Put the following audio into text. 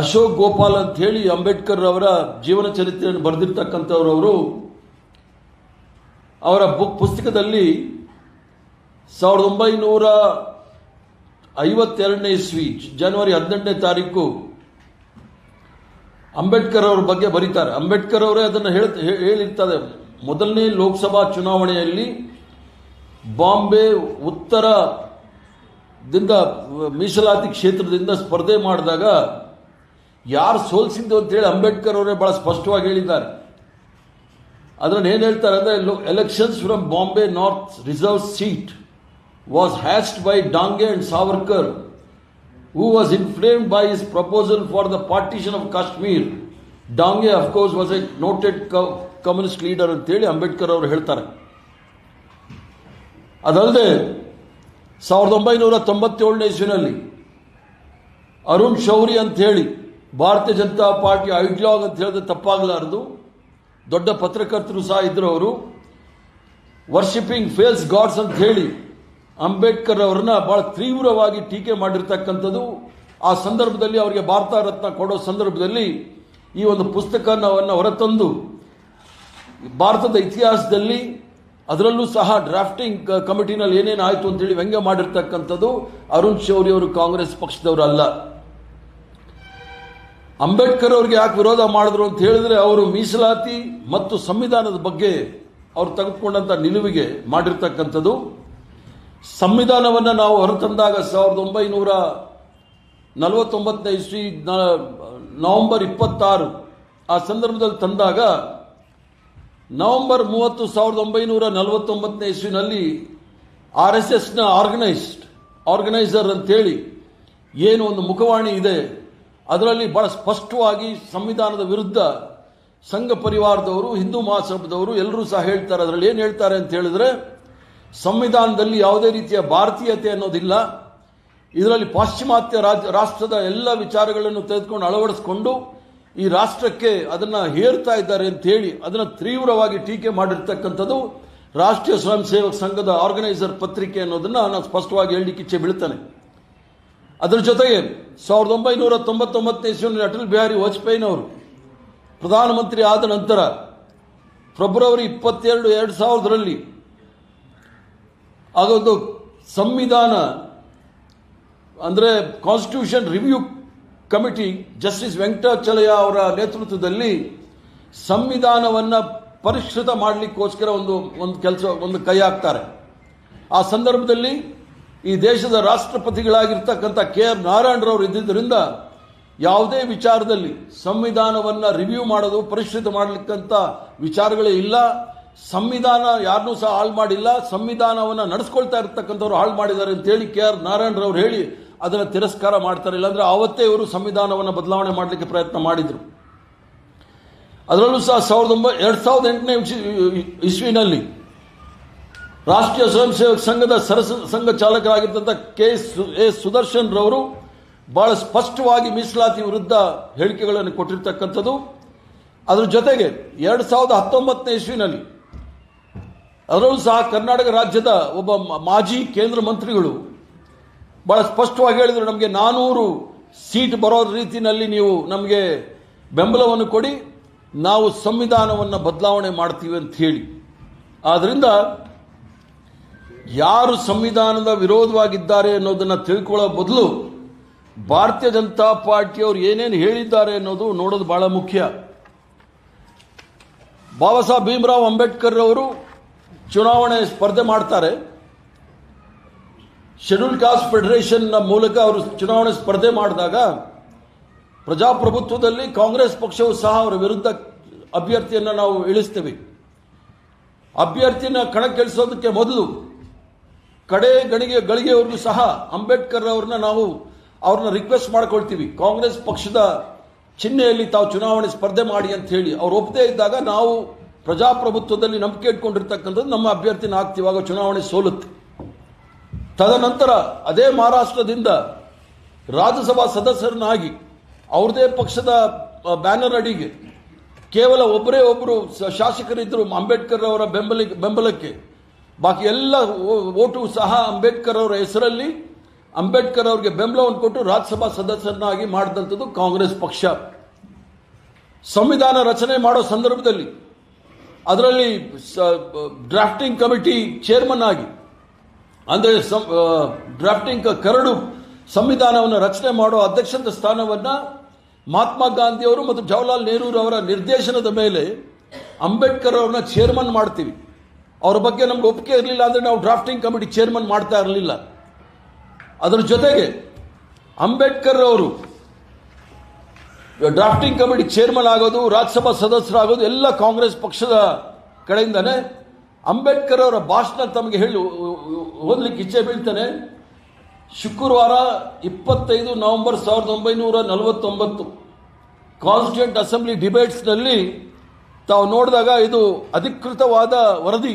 ಅಶೋಕ್ ಗೋಪಾಲ್ ಅಂತ ಹೇಳಿ ಅಂಬೇಡ್ಕರ್ ಅವರ ಜೀವನ ಚರಿತ್ರೆಯನ್ನು ಬರೆದಿರ್ತಕ್ಕಂಥವ್ರು ಅವರು. ಅವರ ಬುಕ್ ಪುಸ್ತಕದಲ್ಲಿ ಸಾವಿರದ ಒಂಬೈನೂರ ಐವತ್ತೆರಡನೇ ಇಸ್ವಿ ಜನವರಿ ಹದಿನೆಂಟನೇ ತಾರೀಕು ಅಂಬೇಡ್ಕರ್ ಅವರ ಬಗ್ಗೆ ಬರೀತಾರೆ. ಅಂಬೇಡ್ಕರ್ ಅವರೇ ಅದನ್ನು ಹೇಳ್ತ ಹೇಳಿರ್ತಾರೆ. ಮೊದಲನೇ ಲೋಕಸಭಾ ಚುನಾವಣೆಯಲ್ಲಿ ಬಾಂಬೆ ಉತ್ತರದಿಂದ ಮೀಸಲಾತಿ ಕ್ಷೇತ್ರದಿಂದ ಸ್ಪರ್ಧೆ ಮಾಡಿದಾಗ ಯಾರು ಸೋಲ್ಸಿದ್ದು ಅಂತೇಳಿ ಅಂಬೇಡ್ಕರ್ ಅವರೇ ಬಹಳ ಸ್ಪಷ್ಟವಾಗಿ ಹೇಳಿದ್ದಾರೆ. ಅದನ್ನು ಏನು ಹೇಳ್ತಾರೆ ಅಂದರೆ elections from Bombay north reserve seat was hashed by Dange and Savarkar who was inflamed by his proposal for the partition of Kashmir Dange of course was a noted communist leader ಅಂತೇಳಿ ಅಂಬೇಡ್ಕರ್ ಅವರು ಹೇಳ್ತಾರೆ. ಅದಲ್ಲದೆ, ಸಾವಿರದ ಒಂಬೈನೂರ ತೊಂಬತ್ತೇಳನೇ ಇಸ್ವಿನಲ್ಲಿ ಅರುಣ್ ಶೌರಿ ಅಂತ ಹೇಳಿ ಭಾರತೀಯ Janata party ಐಡ್ಲಾಗ್ ಅಂತ ಹೇಳಿದ್ರೆ ತಪ್ಪಾಗಲಾರದು. ದೊಡ್ಡ ಪತ್ರಕರ್ತರು ಸಹ ಇದ್ರು ಅವರು. ವರ್ಷಿಪಿಂಗ್ ಫೇಲ್ಸ್ ಗಾಡ್ಸ್ ಅಂತ ಹೇಳಿ ಅಂಬೇಡ್ಕರ್ ಅವರನ್ನ ಬಹಳ ತೀವ್ರವಾಗಿ ಟೀಕೆ ಮಾಡಿರ್ತಕ್ಕಂಥದ್ದು. ಆ ಸಂದರ್ಭದಲ್ಲಿ ಅವರಿಗೆ ಭಾರತ ರತ್ನ ಕೊಡೋ ಸಂದರ್ಭದಲ್ಲಿ ಈ ಒಂದು ಪುಸ್ತಕವನ್ನು ಹೊರತಂದು ಭಾರತದ ಇತಿಹಾಸದಲ್ಲಿ ಅದರಲ್ಲೂ ಸಹ ಡ್ರಾಫ್ಟಿಂಗ್ ಕಮಿಟಿನಲ್ಲಿ ಏನೇನು ಆಯಿತು ಅಂತೇಳಿ ವ್ಯಂಗ್ಯ ಮಾಡಿರ್ತಕ್ಕಂಥದ್ದು ಅರುಣ್ ಶೌರಿ ಅವರು ಕಾಂಗ್ರೆಸ್ ಪಕ್ಷದವರು ಅಲ್ಲ ಅಂಬೇಡ್ಕರ್ ಅವ್ರಿಗೆ ಯಾಕೆ ವಿರೋಧ ಮಾಡಿದ್ರು ಅಂತ ಹೇಳಿದ್ರೆ ಅವರು ಮೀಸಲಾತಿ ಮತ್ತು ಸಂವಿಧಾನದ ಬಗ್ಗೆ ಅವರು ತೆಗೆದುಕೊಂಡಂಥ ನಿಲುವಿಗೆ ಮಾಡಿರ್ತಕ್ಕಂಥದ್ದು. ಸಂವಿಧಾನವನ್ನು ನಾವು ಹೊರತಂದಾಗ ಸಾವಿರದ ಒಂಬೈನೂರ ನಲವತ್ತೊಂಬತ್ತನೇ ಇಸ್ವಿ ನವೆಂಬರ್ ಇಪ್ಪತ್ತಾರು, ಆ ಸಂದರ್ಭದಲ್ಲಿ ತಂದಾಗ ನವೆಂಬರ್ ಮೂವತ್ತು ಸಾವಿರದ ಒಂಬೈನೂರ ನಲವತ್ತೊಂಬತ್ತನೇ ಇಸ್ವಿನಲ್ಲಿ ಆರ್ ಎಸ್ ಎಸ್ನ ಆರ್ಗನೈಸ್ಡ್, ಆರ್ಗನೈಸರ್ ಅಂತೇಳಿ ಏನು ಒಂದು ಮುಖವಾಣಿ ಇದೆ ಅದರಲ್ಲಿ ಬಹಳ ಸ್ಪಷ್ಟವಾಗಿ ಸಂವಿಧಾನದ ವಿರುದ್ಧ ಸಂಘ ಪರಿವಾರದವರು, ಹಿಂದೂ ಮಹಾಸಭದವರು ಎಲ್ಲರೂ ಸಹ ಹೇಳ್ತಾರೆ. ಅದರಲ್ಲಿ ಏನು ಹೇಳ್ತಾರೆ ಅಂತ ಹೇಳಿದ್ರೆ, ಸಂವಿಧಾನದಲ್ಲಿ ಯಾವುದೇ ರೀತಿಯ ಭಾರತೀಯತೆ ಅನ್ನೋದಿಲ್ಲ. ಇದರಲ್ಲಿ ಪಾಶ್ಚಿಮಾತ್ಯ ರಾಜ್ಯ, ರಾಷ್ಟ್ರದ ಎಲ್ಲ ವಿಚಾರಗಳನ್ನು ತೆಗೆದುಕೊಂಡು ಅಳವಡಿಸಿಕೊಂಡು ಈ ರಾಷ್ಟ್ರಕ್ಕೆ ಅದನ್ನು ಹೇರ್ತಾ ಇದ್ದಾರೆ ಅಂತ ಹೇಳಿ ಅದನ್ನು ತೀವ್ರವಾಗಿ ಟೀಕೆ ಮಾಡಿರ್ತಕ್ಕಂಥದ್ದು ರಾಷ್ಟ್ರೀಯ ಸ್ವಯಂ ಸೇವಕ ಸಂಘದ ಆರ್ಗನೈಸರ್ ಪತ್ರಿಕೆ ಅನ್ನೋದನ್ನು ನಾನು ಸ್ಪಷ್ಟವಾಗಿ ಹೇಳಲಿಕ್ಕೆ ಇಚ್ಛೆ ಬೀಳ್ತಾನೆ. ಅದರ ಜೊತೆಗೆ ಸಾವಿರದ ಒಂಬೈನೂರ ತೊಂಬತ್ತೊಂಬತ್ತನೇ ಇಸ್ವಿನಲ್ಲಿ ಅಟಲ್ ಬಿಹಾರಿ ವಾಜಪೇಯಿನವರು ಪ್ರಧಾನಮಂತ್ರಿ ಆದ ನಂತರ ಫೆಬ್ರವರಿ ಇಪ್ಪತ್ತೆರಡು ಎರಡು ಸಾವಿರದರಲ್ಲಿ ಆಗೊಂದು ಸಂವಿಧಾನ, ಅಂದರೆ constitution review committee justice Venkatachaliah ಅವರ ನೇತೃತ್ವದಲ್ಲಿ ಸಂವಿಧಾನವನ್ನು ಪರಿಷ್ಕೃತ ಮಾಡಲಿಕ್ಕೋಸ್ಕರ ಒಂದು ಒಂದು ಕೆಲಸ, ಒಂದು ಕೈ ಹಾಕ್ತಾರೆ. ಆ ಸಂದರ್ಭದಲ್ಲಿ ಈ ದೇಶದ ರಾಷ್ಟ್ರಪತಿಗಳಾಗಿರ್ತಕ್ಕಂಥ ಕೆ ಆರ್ ನಾರಾಯಣರವರು ಇದ್ದಿದ್ದರಿಂದ ಯಾವುದೇ ವಿಚಾರದಲ್ಲಿ ಸಂವಿಧಾನವನ್ನು ರಿವ್ಯೂ ಮಾಡೋದು, ಪರಿಷ್ಕೃತ ಮಾಡಲಿಕ್ಕಂಥ ವಿಚಾರಗಳೇ ಇಲ್ಲ. ಸಂವಿಧಾನ ಯಾರನ್ನೂ ಸಹ ಹಾಳು ಮಾಡಿಲ್ಲ. ಸಂವಿಧಾನವನ್ನು ನಡೆಸ್ಕೊಳ್ತಾ ಇರ್ತಕ್ಕಂಥವ್ರು ಹಾಳು ಮಾಡಿದ್ದಾರೆ ಅಂತೇಳಿ ಕೆ ಆರ್ ನಾರಾಯಣರವ್ರು ಹೇಳಿ ಅದನ್ನು ತಿರಸ್ಕಾರ ಮಾಡ್ತಾರೆ. ಇಲ್ಲಾಂದ್ರೆ ಆವತ್ತೇ ಇವರು ಸಂವಿಧಾನವನ್ನು ಬದಲಾವಣೆ ಮಾಡಲಿಕ್ಕೆ ಪ್ರಯತ್ನ ಮಾಡಿದರು. ಅದರಲ್ಲೂ ಸಹ ಸಾವಿರದ ಒಂಬೈ ಎರಡು ಸಾವಿರದ ಎಂಟನೇ ಇಸ್ವಿನಲ್ಲಿ ರಾಷ್ಟ್ರೀಯ ಸ್ವಯಂ ಸೇವಕ ಸಂಘದ ಸರಸ ಸಂಘ ಚಾಲಕರಾಗಿದ್ದಂಥ ಕೆ ಸು, ಎ ಸುದರ್ಶನ್ ರವರು ಬಹಳ ಸ್ಪಷ್ಟವಾಗಿ ಮೀಸಲಾತಿ ವಿರುದ್ಧ ಹೇಳಿಕೆಗಳನ್ನು ಕೊಟ್ಟಿರ್ತಕ್ಕಂಥದ್ದು. ಅದರ ಜೊತೆಗೆ ಎರಡು ಸಾವಿರದ ಹತ್ತೊಂಬತ್ತನೇ ಇಸ್ವಿನಲ್ಲಿ ಅದರಲ್ಲೂ ಸಹ ಕರ್ನಾಟಕ ರಾಜ್ಯದ ಒಬ್ಬ ಮಾಜಿ ಕೇಂದ್ರ ಮಂತ್ರಿಗಳು ಬಹಳ ಸ್ಪಷ್ಟವಾಗಿ ಹೇಳಿದರು ನಮಗೆ ನಾನೂರು ಸೀಟ್ ಬರೋ ರೀತಿಯಲ್ಲಿ ನೀವು ನಮಗೆ ಬೆಂಬಲವನ್ನು ಕೊಡಿ, ನಾವು ಸಂವಿಧಾನವನ್ನು ಬದಲಾವಣೆ ಮಾಡ್ತೀವಿ ಅಂತ ಹೇಳಿ. ಆದ್ರಿಂದ ಯಾರು ಸಂವಿಧಾನದ ವಿರೋಧವಾಗಿದ್ದಾರೆ ಅನ್ನೋದನ್ನ ತಿಳ್ಕೊಳ್ಳೋ ಬದಲು ಭಾರತೀಯ ಜನತಾ ಪಾರ್ಟಿಯವರು ಏನೇನು ಹೇಳಿದ್ದಾರೆ ಅನ್ನೋದು ನೋಡೋದು ಬಹಳ ಮುಖ್ಯ. ಬಾಬಾ ಸಾಹೇಬ್ ಭೀಮರಾವ್ ಅಂಬೇಡ್ಕರ್ ಅವರು ಚುನಾವಣೆ ಸ್ಪರ್ಧೆ ಮಾಡ್ತಾರೆ. ಶೆಡ್ಯೂಲ್ ಕಾಸ್ಟ್ ಫೆಡರೇಷನ್ ಮೂಲಕ ಅವರು ಚುನಾವಣೆ ಸ್ಪರ್ಧೆ ಮಾಡಿದಾಗ ಪ್ರಜಾಪ್ರಭುತ್ವದಲ್ಲಿ ಕಾಂಗ್ರೆಸ್ ಪಕ್ಷವು ಸಹ ಅವರ ವಿರುದ್ಧ ಅಭ್ಯರ್ಥಿಯನ್ನು ನಾವು ಇಳಿಸ್ತೇವೆ. ಅಭ್ಯರ್ಥಿನ ಕಣಕ್ಕಿಳಿಸೋದಕ್ಕೆ ಮೊದಲು ಕಡೆ ಗಣಿಗೆ ಗಳಿಗೆಯವ್ರಿಗೂ ಸಹ ಅಂಬೇಡ್ಕರ್ ಅವ್ರನ್ನ ನಾವು ಅವ್ರನ್ನ ರಿಕ್ವೆಸ್ಟ್ ಮಾಡ್ಕೊಳ್ತೀವಿ. ಕಾಂಗ್ರೆಸ್ ಪಕ್ಷದ ಚಿಹ್ನೆಯಲ್ಲಿ ತಾವು ಚುನಾವಣೆ ಸ್ಪರ್ಧೆ ಮಾಡಿ ಅಂತ ಹೇಳಿ. ಅವ್ರು ಒಪ್ಪದೇ ಇದ್ದಾಗ ನಾವು ಪ್ರಜಾಪ್ರಭುತ್ವದಲ್ಲಿ ನಂಬಿಕೆ ಇಟ್ಕೊಂಡಿರ್ತಕ್ಕಂಥದ್ದು ನಮ್ಮ ಅಭ್ಯರ್ಥಿನ ಆಗ್ತೀವಾಗ ಚುನಾವಣೆ ಸೋಲುತ್ತೆ. ತದನಂತರ ಅದೇ ಮಹಾರಾಷ್ಟ್ರದಿಂದ ರಾಜ್ಯಸಭಾ ಸದಸ್ಯರನ್ನಾಗಿ ಅವ್ರದೇ ಪಕ್ಷದ ಬ್ಯಾನರ್ ಅಡಿಗೆ ಕೇವಲ ಒಬ್ಬರೇ ಒಬ್ಬರು ಶಾಸಕರಿದ್ದರು ಅಂಬೇಡ್ಕರ್ ಅವರ ಬೆಂಬಲ ಬೆಂಬಲಕ್ಕೆ ಬಾಕಿ ಎಲ್ಲ ಓಟು ಸಹ ಅಂಬೇಡ್ಕರ್ ಅವರ ಹೆಸರಲ್ಲಿ ಅಂಬೇಡ್ಕರ್ ಅವರಿಗೆ ಬೆಂಬಲವನ್ನು ಕೊಟ್ಟು ರಾಜ್ಯಸಭಾ ಸದಸ್ಯರನ್ನಾಗಿ ಮಾಡಿದಂಥದ್ದು ಕಾಂಗ್ರೆಸ್ ಪಕ್ಷ. ಸಂವಿಧಾನ ರಚನೆ ಮಾಡೋ ಸಂದರ್ಭದಲ್ಲಿ ಅದರಲ್ಲಿ ಡ್ರಾಫ್ಟಿಂಗ್ ಕಮಿಟಿ ಚೇರ್ಮನ್ ಆಗಿ, ಅಂದರೆ ಡ್ರಾಫ್ಟಿಂಗ್ ಕರಡು ಸಂವಿಧಾನವನ್ನು ರಚನೆ ಮಾಡೋ ಅಧ್ಯಕ್ಷದ ಸ್ಥಾನವನ್ನು ಮಹಾತ್ಮ ಗಾಂಧಿಯವರು ಮತ್ತು ಜವಾಹರ್ಲಾಲ್ ನೆಹರೂರವರ ನಿರ್ದೇಶನದ ಮೇಲೆ ಅಂಬೇಡ್ಕರ್ ಅವ್ರನ್ನ ಚೇರ್ಮನ್ ಮಾಡ್ತೀವಿ. ಅವ್ರ ಬಗ್ಗೆ ನಮ್ಗೆ ಒಪ್ಪಿಗೆ ಇರಲಿಲ್ಲ ಅಂದರೆ ನಾವು ಡ್ರಾಫ್ಟಿಂಗ್ ಕಮಿಟಿ ಚೇರ್ಮನ್ ಮಾಡ್ತಾ ಇರಲಿಲ್ಲ. ಅದರ ಜೊತೆಗೆ ಅಂಬೇಡ್ಕರ್ ಅವರು ಡ್ರಾಫ್ಟಿಂಗ್ ಕಮಿಟಿ ಚೇರ್ಮನ್ ಆಗೋದು, ರಾಜ್ಯಸಭಾ ಸದಸ್ಯರಾಗೋದು, ಎಲ್ಲ ಕಾಂಗ್ರೆಸ್ ಪಕ್ಷದ ಕಡೆಯಿಂದನೇ ಅಂಬೇಡ್ಕರ್ ಅವರ ಭಾಷಣ ತಮಗೆ ಹೇಳಿ ಓದಲಿಕ್ಕೆ ಇಚ್ಛೆ ಬೀಳ್ತಾನೆ. ಶುಕ್ರವಾರ ಇಪ್ಪತ್ತೈದು ನವೆಂಬರ್ ಸಾವಿರದ ಒಂಬೈನೂರ ನಲವತ್ತೊಂಬತ್ತು ಕಾನ್ಸ್ಟಿಟ್ಯೂಂಟ್ ಅಸೆಂಬ್ಲಿ ಡಿಬೇಟ್ಸ್ನಲ್ಲಿ ತಾವು ನೋಡಿದಾಗ ಇದು ಅಧಿಕೃತವಾದ ವರದಿ.